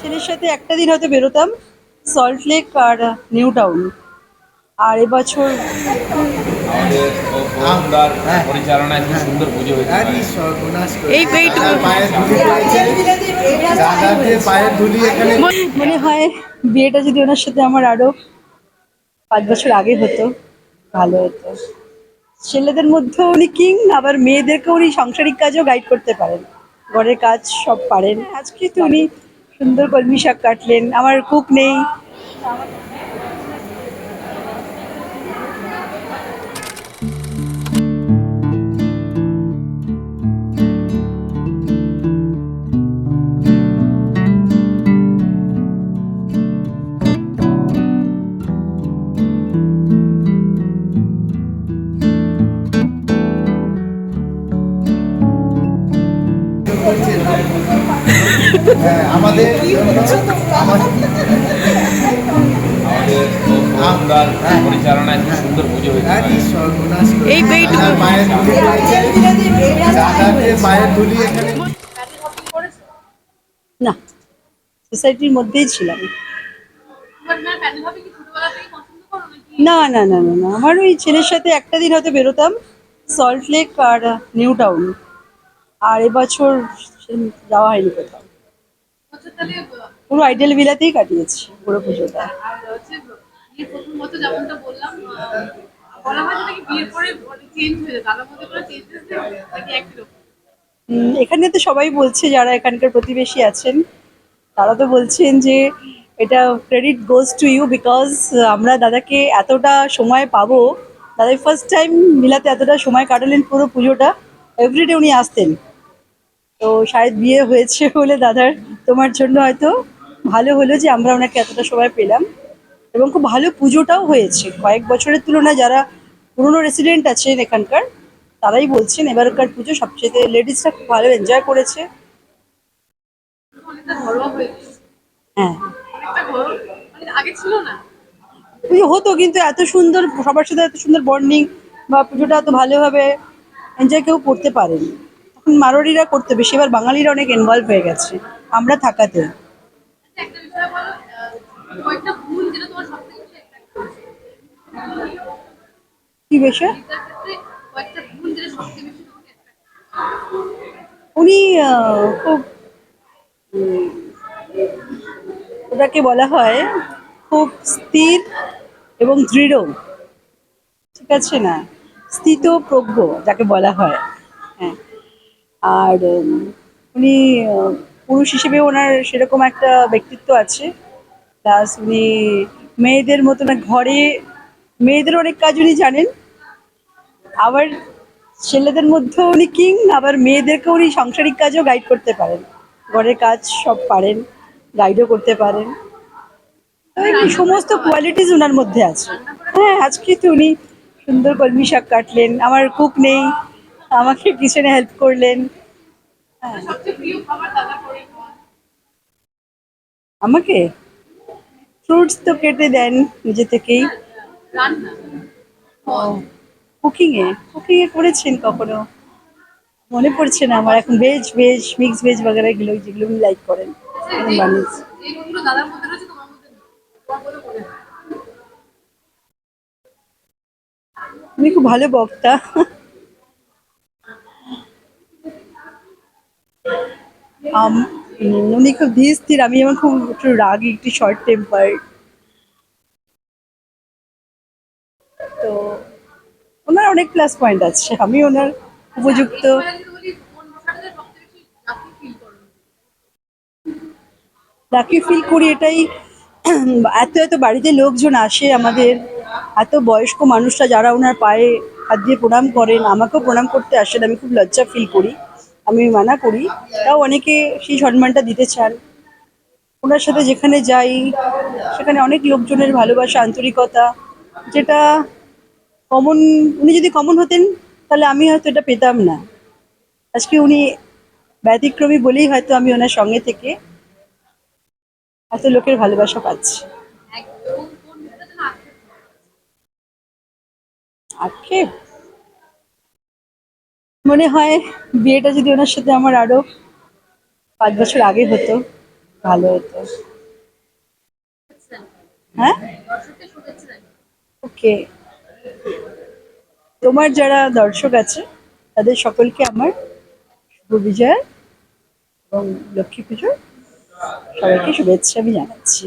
ছেলের সাথে একটা দিন হয়তো বেরোতাম সল্ট লেক আর নিউ টাউন আর এবছর পরিচালনায় সুন্দর পুজো করে। এই- মনে হয় বিয়েটা যদি ওনার সাথে আমার আরও পাঁচ বছর আগে হতো ভালো হতো। ছেলেদের মধ্যেও উনি কিং আবার মেয়েদেরকেও উনি সাংসারিক কাজও গাইড করতে পারেন। ঘরের কাজ সব পারেন। আজকে তো উনি সুন্দর কলমি শাক কাটলেন আমার কুক নেই। হ্যাঁ, আমাদের আমার- আমাদের ওমদার পরিচালনায় খুব সুন্দর পুজো হয়েছে আরে সর্বনাশ করে। এই- এইটুকু। দাদার পায়ের ধুলি পড়েছে। দাদার যে পায়ের ধুলি এখানে না সোসাইটির মধ্যেই ছিলাম না না না না না আমার ওই ছেলের সাথে একটা দিন হয়তো বেরোতাম সল্ট লেক আর নিউ টাউন আর এবছর যাওয়া হয়নি কোথাও পুরো আইডেল ভিলাতেই কাটিয়েছি পুরো পুজোটা। এখানে তো সবাই বলছে যারা এখানকার প্রতিবেশী আছেন, তারা তো বলছেন যে এটা credit goes to you because আমরা দাদাকে এতটা সময় পাবো দাদা ফার্স্ট টাইম মিলাতে এতটা সময় কাটালেন পুরো পুজোটা এভরিডে উনি আসতেন। তো শায়দ বিয়ে হয়েছে বলে দাদার তোমার জন্য হয়তো ভালো হলো যে আমরা ওনাকে এতটা সময় পেলাম। এবং খুব ভালো পুজোটাও হয়েছে। কয়েক বছরের তুলনায় যারা পুরনো রেসিডেন্ট আছেন এখানকার, তারাই বলছেন এবারকার পুজো সবচেয়ে লেডিসরা খুব ভালো এনজয় করেছে। হয়ে। হতো কিন্তু এত সুন্দর, সবার সাথে এত সুন্দর বন্ডিং বা পুজোটা এত ভালোভাবে এনজয় কেউ করতে পারেনি। মারোয়ারিরা করতে বেশি এবার বাঙালিরা অনেক ইনভলভ হয়ে গেছে আমরা থাকাতে আচ্ছা, কি বিষয়? উনি খুব ওটাকে বলা হয় খুব স্থির এবং দৃঢ়। ঠিক আছে না? স্থিত প্রজ্ঞ যাকে বলা হয়। হ্যাঁ। আর উনি পুরুষ হিসেবে ওনার সেরকম একটা ব্যক্তিত্ব আছে। প্লাস উনি মেয়েদের মতো না, ঘরে মেয়েদের অনেক কাজ উনি জানেন। আবার ছেলেদের মধ্যেও উনি কিং, আবার মেয়েদেরকেও উনি সাংসারিক কাজও গাইড করতে পারেন। ঘরের কাজ সব পারেন গাইডও করতে পারেন। সমস্ত কোয়ালিটিস ওনার মধ্যে আছে। হ্যাঁ আজকে তো উনি সুন্দর কলমি শাক কাটলেন, আমার কুক নেই। আমাকে কিচেনে হেল্প করলেন। হ্যাঁ। আমাকে? ফ্রুটস তো কেটে দেন নিজে থেকেই। রান্না? কুকিংয়ে কুকিংয়ে করেছেন কখনো? মনে পড়ছে না আমার। এখন ভেজ ভেজ মিক্স ভেজ বাগেরা এগুলো যেগুলো উনি লাইক করেন। আমি খুব ভালো গুণগুলো দাদার মধ্যে রয়েছে তোমার মধ্যে নেই তোমার বলে মনে হয় উনি খুব ভালো বক্তা আম- উম, উনি খুব ধীর আমি আমার খুব একটু রাগি, একটু শর্ট টেম্পার তো ওনার অনেক প্লাস পয়েন্ট আছে, আমি ওনার উপযুক্ত। লাকি ফিল করি এটাই, এত এত বাড়িতে লোকজন আসে আমাদের, এত বয়স্ক মানুষরা যারা ওনার পায়ে হাত দিয়ে প্রণাম করেন, আমাকেও প্রণাম করতে আসেন, আমি খুব লজ্জা ফিল করি। আমি মানা করি। তাও অনেকে সেই সম্মানটা দিতে চান। ওনার সাথে যেখানে যাই সেখানে অনেক লোকজনের ভালোবাসা আন্তরিকতা যেটা কমন উনি যদি কমন হতেন তাহলে আমি হয়তো এটা পেতাম না। আজকে উনি ব্যতিক্রমী বলেই হয়তো আমি ওনার সঙ্গে থেকে এত লোকের ভালোবাসা পাচ্ছি। আক্ষেপ মনে হয় বিয়েটা যদি ওনার সাথে আমার আরও পাঁচ বছর আগে হতো, ভালো হতো। হ্যাঁ। ওকে তোমার যারা দর্শক আছে, তাদের সকলকে আমার শুভ বিজয় এবং লক্ষ্মী পুজোর সবাইকে শুভেচ্ছা আমি জানাচ্ছি।